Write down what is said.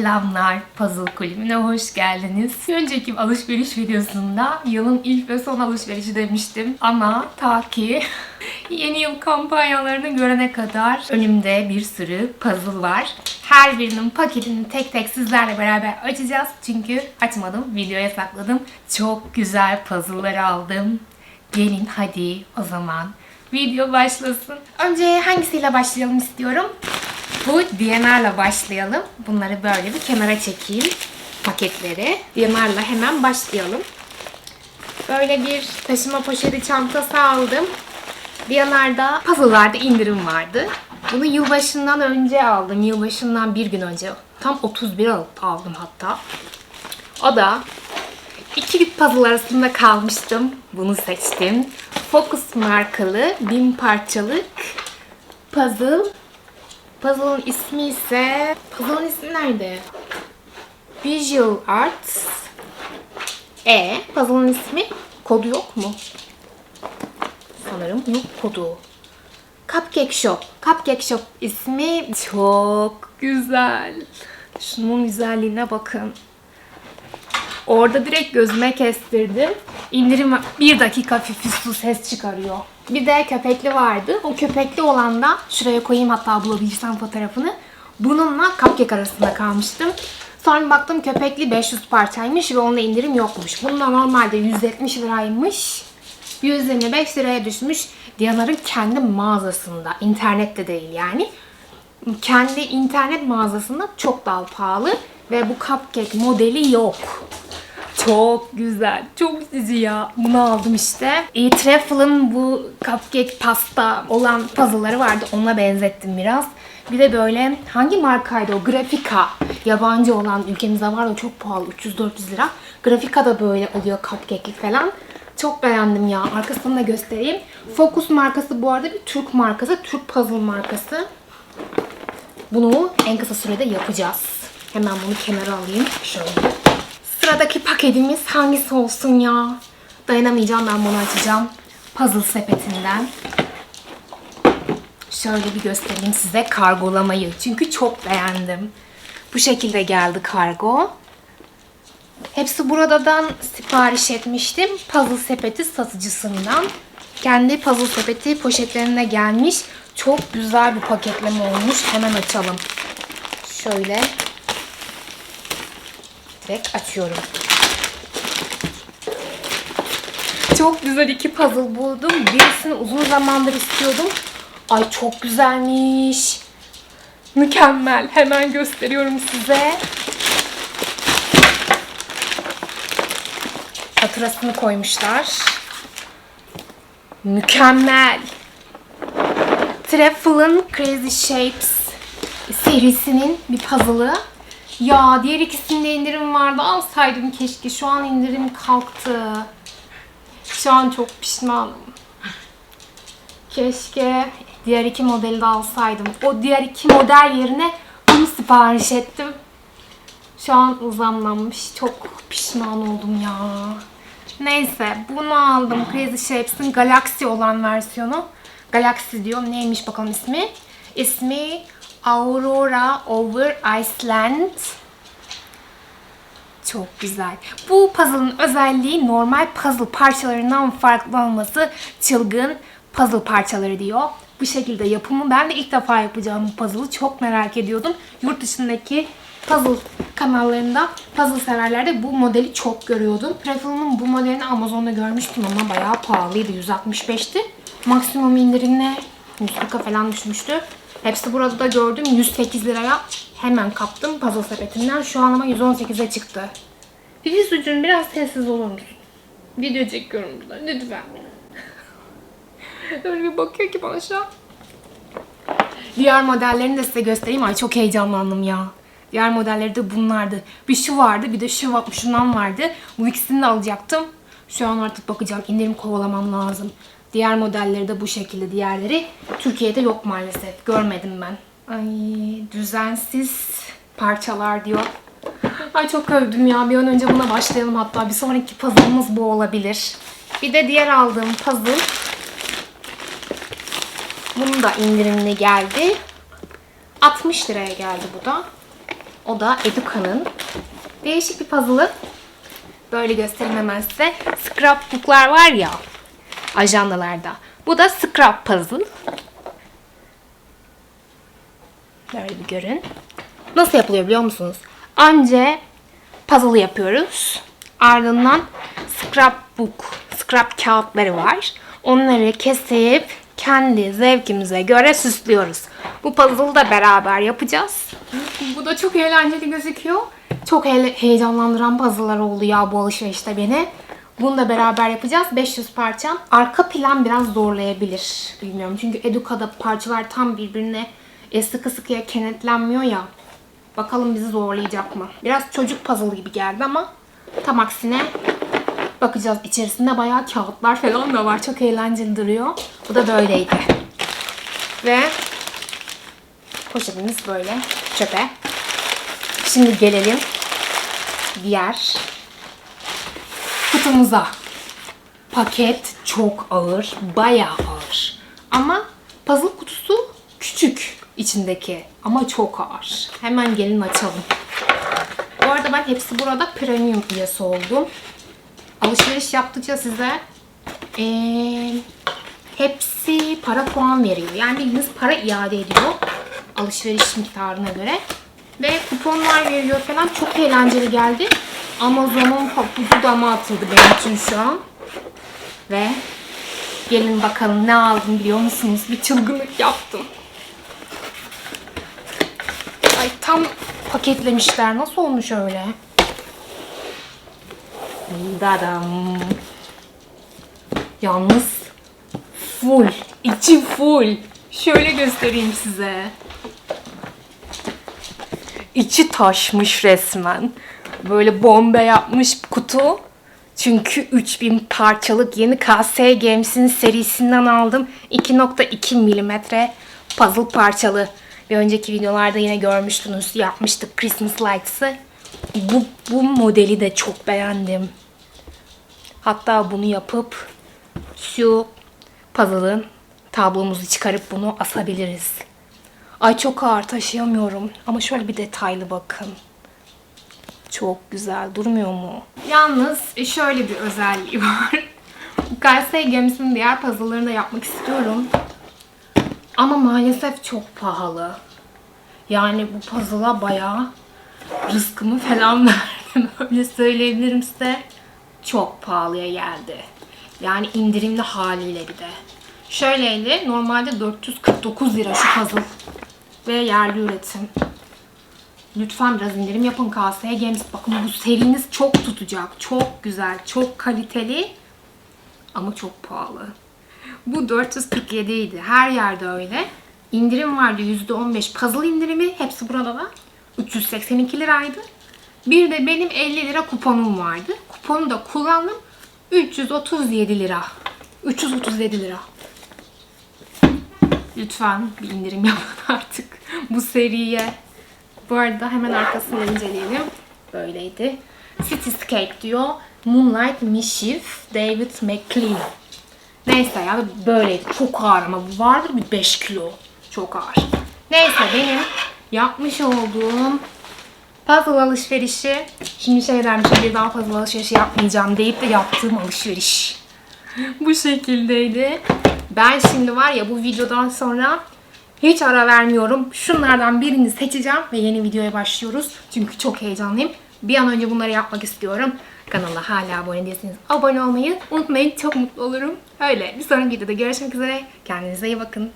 Selamlar Puzzle Kulübü'ne hoş geldiniz. Önceki alışveriş videosunda yılın ilk ve son alışverişi demiştim. Ama ta ki yeni yıl kampanyalarını görene kadar önümde bir sürü puzzle var. Her birinin paketini tek tek sizlerle beraber açacağız. Çünkü açmadım, videoya sakladım. Çok güzel puzzle'lar aldım. Gelin hadi o zaman video başlasın. Önce hangisiyle başlayalım istiyorum? Bu DNR'la başlayalım. Bunları böyle bir kenara çekeyim. Paketleri. DNR'la hemen başlayalım. Böyle bir taşıma poşeti çantası aldım. DNR'da puzzle'larda indirim vardı. Bunu yılbaşından önce aldım. Yılbaşından bir gün önce. Tam 31 alıp aldım hatta. O da iki puzzle arasında kalmıştım. Bunu seçtim. Focus markalı bin parçalık puzzle Puzzle'ın ismi ise... Puzzle'ın ismi nerede? Visual Arts. E. Puzzle'ın ismi? Kodu yok mu? Sanırım yok kodu. Cupcake Shop. Cupcake Shop ismi çok güzel. Şunun güzelliğine bakın. Orada direkt gözüme kestirdim. İndirim bir dakika fifi ses çıkarıyor. Bir de köpekli vardı. O köpekli olan da şuraya koyayım hatta bulabilirsem fotoğrafını. Bununla cupcake arasında kalmıştım. Sonra baktım köpekli 500 parçaymış ve onunla indirim yokmuş. Bununla normalde 170 liraymış. 125 liraya düşmüş. Diyanar'ın kendi mağazasında. internette değil yani. Kendi internet mağazasında çok daha pahalı. Ve bu cupcake modeli yok. Çok güzel. Çok cici ya. Bunu aldım işte. E, Trifle'ın bu cupcake pasta olan puzzle'ları vardı. Ona benzettim biraz. Bir de böyle hangi markaydı o? Grafika. Yabancı olan ülkemizde var da çok pahalı. 300-400 lira. Grafika da böyle oluyor cupcake'lik falan. Çok beğendim ya. Arkasını da göstereyim. Focus markası bu arada bir Türk markası. Türk puzzle markası. Bunu en kısa sürede yapacağız. Hemen bunu kenara alayım. Şöyle. Sıradaki paketimiz hangisi olsun ya? Dayanamayacağım ben bunu açacağım. Puzzle sepetinden. Şöyle bir göstereyim size kargolamayı. Çünkü çok beğendim. Bu şekilde geldi kargo. Hepsi buradan sipariş etmiştim. Puzzle sepeti satıcısından. Kendi puzzle sepeti poşetlerine gelmiş. Çok güzel bir paketleme olmuş. Hemen açalım. Şöyle direkt açıyorum. Çok güzel iki puzzle buldum. Birisini uzun zamandır istiyordum. Ay çok güzelmiş. Mükemmel. Hemen gösteriyorum size. Faturasını koymuşlar. Mükemmel. Trifle'ın Crazy Shapes serisinin bir puzzle'ı. Ya diğer ikisinde indirim vardı. Alsaydım keşke. Şu an indirim kalktı. Şu an çok pişmanım. Keşke diğer iki modeli de alsaydım. O diğer iki model yerine bunu sipariş ettim. Şu an zamlanmış. Çok pişman oldum ya. Neyse bunu aldım. Crazy Shapes'in Galaxy olan versiyonu. Galaxy diyor. Neymiş bakalım ismi? İsmi Aurora Over Iceland. Çok güzel. Bu puzzle'ın özelliği normal puzzle parçalarından farklı olması. Çılgın puzzle parçaları diyor. Bu şekilde yapımı ben de ilk defa yapacağım bu puzzle'ı. Çok merak ediyordum. Yurt dışındaki puzzle kanallarında puzzle severlerde bu modeli çok görüyordum. Prefil'in bu modelini Amazon'da görmüştüm ama bayağı pahalıydı. 165'ti. Maksimum indirimle 140'a falan düşmüştü. Hepsi burada da gördüm. 108 liraya hemen kaptım puzzle sepetinden. Şu an ama 118'e çıktı. Fifi sucuğum biraz sessiz olur musun? Video çekiyorum burada. Lütfen. Öyle bir bakıyor ki bana şu an. Diğer modellerini de size göstereyim. Ay çok heyecanlandım ya. Diğer modelleri de bunlardı. Bir şu vardı bir de şu şundan vardı. Bu ikisini de alacaktım. Şu an artık bakacağım. indirim kovalamam lazım. Diğer modelleri de bu şekilde. Diğerleri Türkiye'de yok maalesef. Görmedim ben. Ay düzensiz parçalar diyor. Ay çok övdüm ya. Bir an önce buna başlayalım hatta. Bir sonraki puzzle'ımız bu olabilir. Bir de diğer aldığım puzzle. Bunun da indirimli geldi. 60 liraya geldi bu da. O da Eduka'nın değişik bir puzzle'ı. Böyle göstereyim hemen size. Scrapbook'lar var ya ajandalarda. Bu da scrap puzzle. Böyle bir görün. Nasıl yapılıyor biliyor musunuz? Önce puzzle yapıyoruz. Ardından scrapbook, scrap kağıtları var. Onları kesip kendi zevkimize göre süslüyoruz. Bu puzzle'ı da beraber yapacağız. Bu da çok eğlenceli gözüküyor. Çok he- heyecanlandıran puzzle'lar oldu ya bu alışverişte beni. Bunu da beraber yapacağız. 500 parça. Arka plan biraz zorlayabilir. Bilmiyorum çünkü Eduka'da parçalar tam birbirine e, sıkı sıkıya kenetlenmiyor ya. Bakalım bizi zorlayacak mı? Biraz çocuk puzzle gibi geldi ama tam aksine bakacağız. İçerisinde bayağı kağıtlar falan da var. Çok eğlenceli duruyor. Bu da böyleydi. Ve poşetimiz böyle çöpe. Şimdi gelelim diğer kutumuza. Paket çok ağır, bayağı ağır. Ama puzzle kutusu küçük içindeki ama çok ağır. Hemen gelin açalım. Bu arada ben hepsi burada premium üyesi oldum. Alışveriş yaptıkça size eee, hepsi para puan veriyor. Yani bildiğiniz para iade ediyor alışveriş miktarına göre. Ve kuponlar veriyor falan. Çok eğlenceli geldi. Amazon'un papucu dama atıldı benim için şu an. Ve gelin bakalım ne aldım biliyor musunuz? Bir çılgınlık yaptım. Ay tam paketlemişler. Nasıl olmuş öyle? Dadam. Yalnız full. içi full. Şöyle göstereyim size. İçi taşmış resmen. Böyle bombe yapmış kutu. Çünkü 3000 parçalık yeni KS Games'in serisinden aldım. 2.2 milimetre puzzle parçalı. Bir önceki videolarda yine görmüştünüz. Yapmıştık Christmas Lights'ı. Bu, bu modeli de çok beğendim. Hatta bunu yapıp şu puzzle'ın tablomuzu çıkarıp bunu asabiliriz. Ay çok ağır taşıyamıyorum. Ama şöyle bir detaylı bakın. Çok güzel durmuyor mu? Yalnız e, şöyle bir özelliği var. KS Games'in diğer puzzle'larını da yapmak istiyorum. Ama maalesef çok pahalı. Yani bu puzzle'a bayağı rızkımı falan verdim. Öyle söyleyebilirim size. Çok pahalıya geldi. Yani indirimli haliyle bir de. Şöyleydi. Normalde 449 lira şu puzzle. Ve yerli üretim. Lütfen biraz indirim yapın KS Games. Bakın bu seriniz çok tutacak. Çok güzel, çok kaliteli. Ama çok pahalı. Bu 447 idi. Her yerde öyle. İndirim vardı %15 puzzle indirimi. Hepsi burada da. 382 liraydı. Bir de benim 50 lira kuponum vardı. Kuponu da kullandım. 337 lira. 337 lira. Lütfen bir indirim yapın artık bu seriye. Bu arada hemen arkasını inceleyelim. Böyleydi. Cityscape diyor. Moonlight Mischief David McLean. Neyse ya böyleydi. Çok ağır ama bu vardır bir 5 kilo. Çok ağır. Neyse benim yapmış olduğum puzzle alışverişi şimdi şey dermişim bir daha puzzle alışverişi yapmayacağım deyip de yaptığım alışveriş. bu şekildeydi. Ben şimdi var ya bu videodan sonra hiç ara vermiyorum. Şunlardan birini seçeceğim ve yeni videoya başlıyoruz. Çünkü çok heyecanlıyım. Bir an önce bunları yapmak istiyorum. Kanala hala abone değilseniz abone olmayı unutmayın. Çok mutlu olurum. Öyle. Bir sonraki videoda görüşmek üzere. Kendinize iyi bakın.